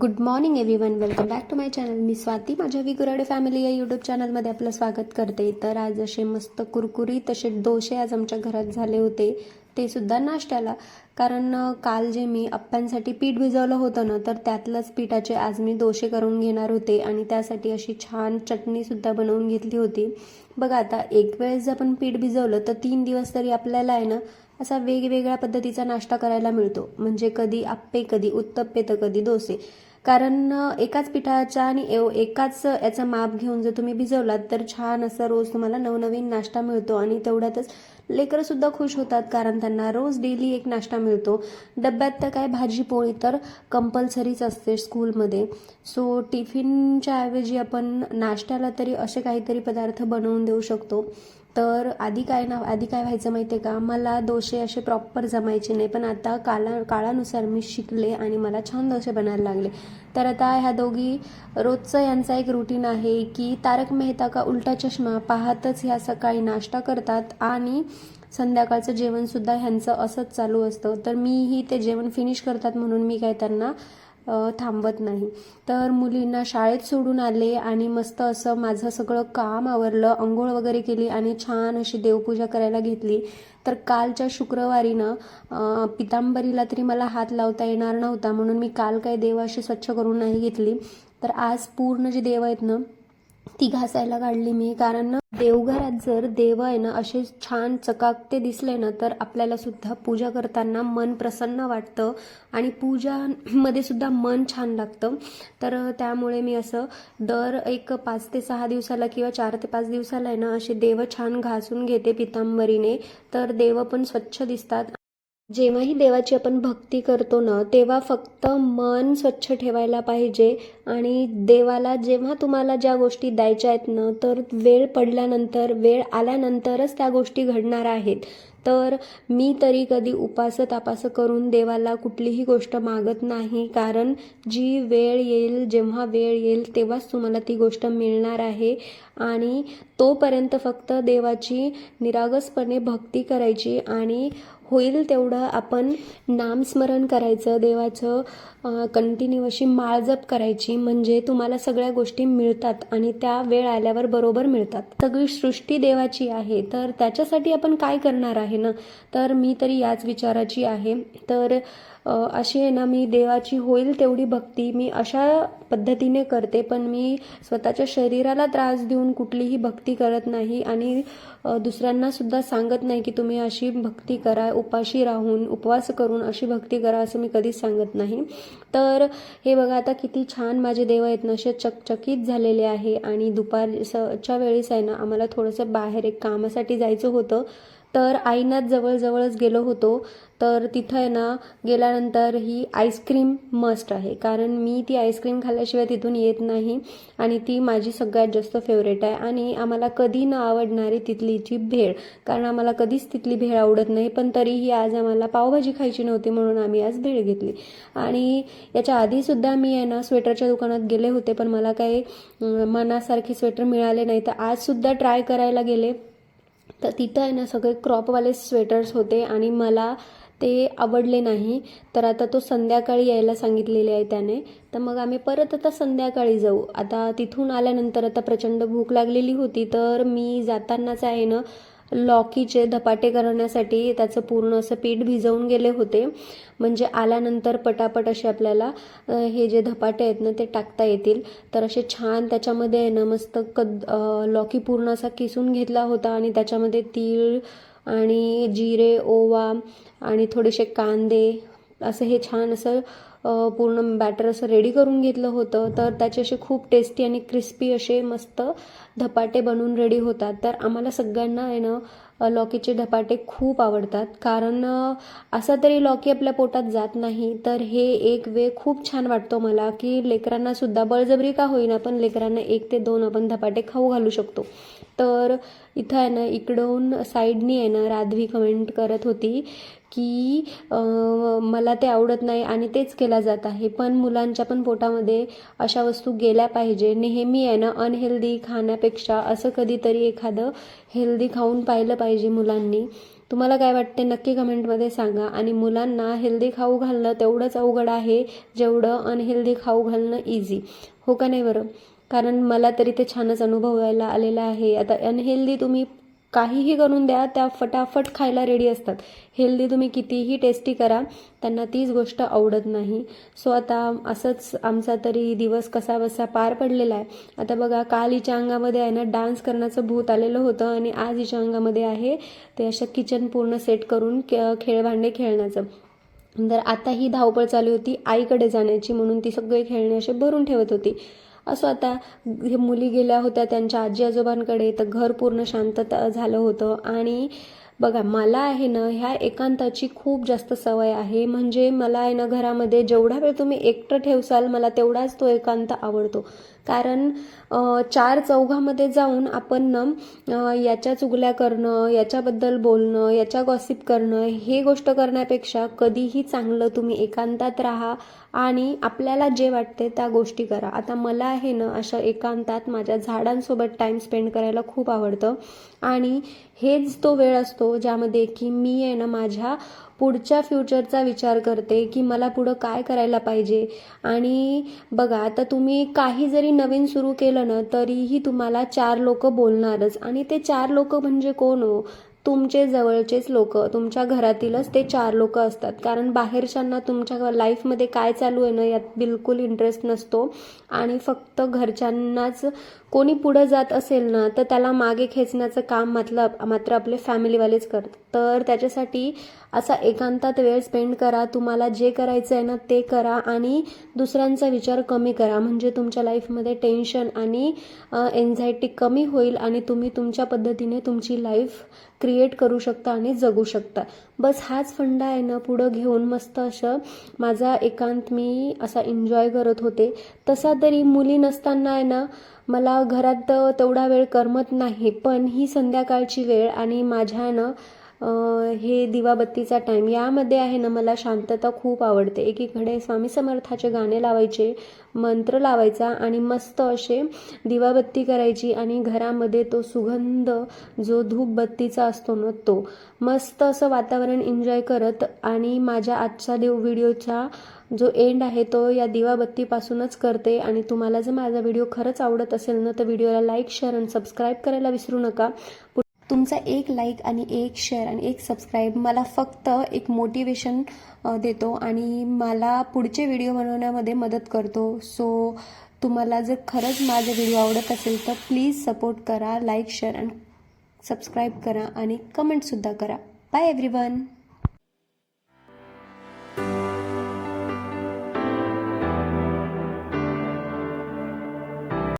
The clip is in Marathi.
Good morning everyone welcome back to my channel मी स्वाती. माझ्या विगुराडे फॅमिली या यूट्यूब चॅनलमध्ये आपलं स्वागत करते. तर आज असे मस्त कुरकुरी तसे डोसे आज आमच्या घरात झाले होते. ते सुद्धा नाश्त्याला. कारण काल जे मी अप्प्यांसाठी पीठ भिजवलं होतं ना तर त्यातलंच पिठाचे आज मी डोसे करून घेणार होते. आणि त्यासाठी अशी छान चटणीसुद्धा बनवून घेतली होती. बघा आता एक वेळेस जर आपण पीठ भिजवलं तर तीन दिवस तरी आपल्याला आहे ना असा वेगवेगळ्या पद्धतीचा नाश्ता करायला मिळतो. म्हणजे कधी आप्पे कधी उत्तप्पे तर कधी डोसे. कारण एकाच पिठाचा आणि एव- एकाच याचं माप घेऊन जर तुम्ही भिजवलात तर छान असं रोज तुम्हाला नवनवीन नाश्ता मिळतो आणि तेवढ्यातच लेकरं सुद्धा खुश होतात कारण त्यांना रोज डेली एक नाश्ता मिळतो. डब्यात तर काय भाजी पोळी तर कंपल्सरीच असते स्कूलमध्ये सो टिफिनच्या ऐवजी आपण नाश्त्याला तरी असे काहीतरी पदार्थ बनवून देऊ शकतो. तर आधी काय ना आधी काय व्हायचं माहिती आहे का? मला डोसे असे प्रॉपर जमायचे नाही पण आता काला काळानुसार मी शिकले आणि मला छान डोसे बनायला लागले. तर आता ह्या दोघी रोजचं यांचा एक रुटीन आहे की तारक मेहता का उलटा चष्मा पाहतच ह्या सकाळी नाश्ता करतात आणि संध्याकाळचं जेवणसुद्धा ह्यांचं असंच चालू असतं. तर मीही ते जेवण फिनिश करतात म्हणून मी काय त्यांना थांबत नाही. तर मुलींना शाळेत सोडून आले आणि मस्त असं माझं सगळं काम आवरलं अंघोळ वगैरे केली आणि छान अशी देवपूजा करायला घेतली. तर कालच्या शुक्रवारी ना पितांबरीला तरी मला हात लावता येणार नव्हता म्हणून मी काल काही देव अशी स्वच्छ करून नाही घेतली. तर आज पूर्ण जे देव आहेत ना ती घासायला काढली मी. कारण देवघरात जर देव आहे ना असे छान चकाकते दिसले ना तर आपल्याला सुद्धा पूजा करताना मन प्रसन्न वाटतं आणि पूजामध्ये सुद्धा मन छान लागतं. तर त्यामुळे मी असं दर एक पाच ते सहा दिवसाला किंवा चार ते पाच दिवसाला आहे ना असे देव छान घासून घेते पितांबरीने. तर देव पण स्वच्छ दिसतात. जेव्हाही देवाची आपण भक्ती करतो ना तेव्हा फक्त मन स्वच्छ ठेवायला पाहिजे आणि देवाला जेव्हा तुम्हाला ज्या गोष्टी द्यायच्या आहेत ना तर वेळ पडल्यानंतर वेळ आल्यानंतरच त्या गोष्टी घडणार आहेत. तर मी तरी कधी उपास तापास करून देवाला कुठलीही गोष्ट मागत नाही कारण जी वेळ येईल जेव्हा वेळ येईल तेव्हाच तुम्हाला ती गोष्ट मिळणार आहे. आणि तोपर्यंत फक्त देवाची निरागसपणे भक्ती करायची आणि होईल तेवढं आपण नामस्मरण करायचं देवाचं कंटिन्यू अशी माळजप करायची म्हणजे तुम्हाला सगळ्या गोष्टी मिळतात आणि त्या वेळ आल्यावर बरोबर मिळतात. सगळी सृष्टी देवाची आहे तर त्याच्यासाठी आपण काय करणार आहे ना? तर मी तरी याच विचाराची आहे. तर अशी आहे ना मी देवाची होईल तेवढी भक्ती मी अशा पद्धतीने करते पण मी स्वतःच्या शरीराला त्रास देऊन कुठलीही भक्ती करत नाही आणि दुसऱ्यांनासुद्धा दुसऱ्यांना सुद्धा सांगत नाही की तुम्ही अशी भक्ती करा उपाशी राहून उपवास करून अशी भक्ती करा असं मी कधीच सांगत नाही. तर हे बघा आता किती छान माझे देव आहेत ना असे चकचकीत झालेले आहे. आणि दुपारच्या वेळेस आहे ना आम्हाला थोडंसं बाहेर एक कामासाठी जायचं होतं. तर आईनाथ जवळजवळच गेलो होतो. तर तिथं आहे ना गेल्यानंतर ही आईस्क्रीम मस्ट आहे. कारण मी ती आईस्क्रीम खाल्ल्याशिवाय तिथून येत नाही. आणि ती माझी सगळ्यात जास्त फेवरेट आहे. आणि आम्हाला कधी न आवडणारी तिथलीची भेळ. कारण आम्हाला कधीच तिथली भेळ आवडत नाही. पण तरीही आज आम्हाला पावभाजी खायची नव्हती म्हणून आम्ही आज भेळ घेतली. आणि याच्या आधीसुद्धा मी आहे ना स्वेटरच्या दुकानात गेले होते. पण मला काही मनासारखे स्वेटर मिळाले नाही. तर आजसुद्धा ट्राय करायला गेले. तर तिथं आहे ना सगळे क्रॉपवाले स्वेटर्स होते आणि मला ते आवडले नाही. तर आता तो संध्याकाळी यायला सांगितलेले आहे त्याने. तर मग आम्ही परत आता संध्याकाळी जाऊ. आता तिथून आल्यानंतर आता प्रचंड भूक लागलेली होती. तर मी जातानाच आहे ना लॉकीचे धपाटे करण्यासाठी त्याचं पूर्ण असं पीठ भिजवून गेले होते. म्हणजे आल्यानंतर पटापट असे आपल्याला हे जे धपाटे आहेत ना ते टाकता येतील. तर असे छान त्याच्यामध्ये आहे ना मस्त कद लॉकी पूर्ण असा किसून घेतला होता आणि त्याच्यामध्ये तीळ आणि जिरे ओवा आणि थोडेसे कांदे असं हे छान असं पूर्ण बॅटर असं रेडी करून घेतलं होतं. तर त्याचे असे खूप टेस्टी आणि क्रिस्पी असे मस्त धपाटे बनवून रेडी होतात. तर आम्हाला सगळ्यांना आहे ना लॉकीचे धपाटे खूप आवडतात. कारण असा तरी लॉकी आपल्या पोटात जात नाही. तर हे एक वे खूप छान वाटतो मला की लेकरांना सुद्धा बळजबरी का होईना पण लेकरांना एक ते दोन आपण धपाटे खाऊ घालू शकतो. तर इथं आहे ना इकडून साईडनी आहे ना राधवी कमेंट करत होती की मला ते आवडत नाही आणि तेच केला जात आहे. पण मुलांच्या पण पोटामध्ये अशा वस्तू गेल्या पाहिजे. नेहमी आहे ना अनहेल्दी खाण्यापेक्षा असं कधीतरी एखादं हेल्दी खाऊन पाहिलं पाहिजे मुलांनी. तुम्हाला काय वाटते? नक्की कमेंटमध्ये सांगा. आणि मुलांना हेल्दी खाऊ घालणं तेवढंच अवघड आहे जेवढं अनहेल्दी खाऊ घालणं इझी हो का नाही बरं? कारण मला तरी ते छानच अनुभवायला आलेलं आलेला आहे. आता अनहेल्दी तुम्ही काहीही करून द्या त्या फटाफट खायला रेडी असतात. हेल्दी तुम्ही कितीही टेस्टी करा त्यांना तीच गोष्ट आवडत नाही. सो आता असंच आमचा तरी दिवस कसा बसा पार पडलेला आहे. आता बघा काल हिच्या अंगामध्ये आहे ना डान्स करण्याचं भूत आलेलं होतं आणि आज हिच्या अंगामध्ये आहे ते अशा किचन पूर्ण सेट करून खेळभांडे खेळण्याचं. तर आता ही धावपळ चालू होती आईकडे जाण्याची म्हणून ती सगळे खेळणे असे भरून ठेवत होती. असं आता हे मुली गेल्या होत्या त्यांच्या आजी आजोबांकडे तर घर पूर्ण शांतता झालं होतं. आणि बघा मला आहे ना ह्या एकांताची खूप जास्त सवय आहे. म्हणजे मला आहे ना घरामध्ये जेवढा वेळ तुम्ही एकटं ठेवसाल मला तेवढाच तो एकांत आवडतो. कारण चार चौघामध्ये जाऊन आपण ना याच्या चुगल्या करणं याच्याबद्दल बोलणं याच्या गॉसिप करणं हे गोष्ट करण्यापेक्षा कधीही चांगलं तुम्ही एकांतात राहा. आणि आपल्याला जे वाटते त्या गोष्टी करा. आता मला आहे ना अशा एकांतात माझ्या झाडांसोबत टाईम स्पेंड करायला खूप आवडतं. आणि हेच तो वेळ असतो ज्यामध्ये की मी आहे ना माझ्या पुढच्या फ्युचरचा विचार करते की मला पुढं काय करायला पाहिजे. आणि बघा आता तुम्ही काही जरी नवीन सुरू केलं ना तरीही तुम्हाला चार लोक बोलणारच. आणि ते चार लोक म्हणजे कोण हो? तुमचे जवळचेच लोक तुमच्या घरातीलच ते चार लोक असतात. कारण बाहेरच्यांना तुमच्या लाईफमध्ये काय चालू आहे ना यात बिलकुल इंटरेस्ट नसतो. आणि फक्त घरच्यांनाच कोणी पुढं जात असेल ना तर त्याला मागे खेचण्याचं काम मतलब मात्र आपले फॅमिलीवालेच करतात. तर त्याच्यासाठी असा एकांतात वेळ स्पेंड करा. तुम्हाला जे करायचं आहे ना ते करा आणि दुसऱ्यांचा विचार कमी करा. म्हणजे तुमच्या लाईफमध्ये टेन्शन आणि एन्झायटी कमी होईल आणि तुम्ही तुमच्या पद्धतीने तुमची लाईफ क्रिएट करू शकता आणि जगू शकता. बस हाच फंडा आहे ना पुढं घेऊन मस्त असं माझा एकांत मी असा एन्जॉय करत होते. तसा तरी मुली नसताना आहे ना मला घरात तेवढा वेळ करमत नाही. पण ही संध्याकाळची वेळ आणि माझ्या आहे ना हे दिवाबत्तीचा टाईम यामध्ये आहे ना मला शांतता खूप आवडते. एकीकडे स्वामी समर्थाचे गाणे लावायचे मंत्र लावायचा आणि मस्त असे दिवाबत्ती करायची आणि घरामध्ये तो सुगंध जो धूपबत्तीचा असतो ना तो मस्त असं वातावरण एन्जॉय करत आणि माझ्या आजच्या देव व्हिडिओचा जो एंड आहे तो या दिवाबत्तीपासूनच करते. आणि तुम्हाला जर माझा व्हिडिओ खरंच आवडत असेल ना तर व्हिडिओला लाईक शेअर आणि सबस्क्राईब करायला विसरू नका. तुमचा एक लाईक आणि एक शेअर आणि एक सबस्क्राईब मला फक्त एक मोटिवेशन देतो आणि मला पुढचे व्हिडिओ बनवण्यामध्ये मदत करतो. सो तुम्हाला जर खरंच माझे व्हिडिओ आवडत असेल तर प्लीज सपोर्ट करा लाईक शेअर आणि सबस्क्राईब करा आणि कमेंटसुद्धा करा. Bye everyone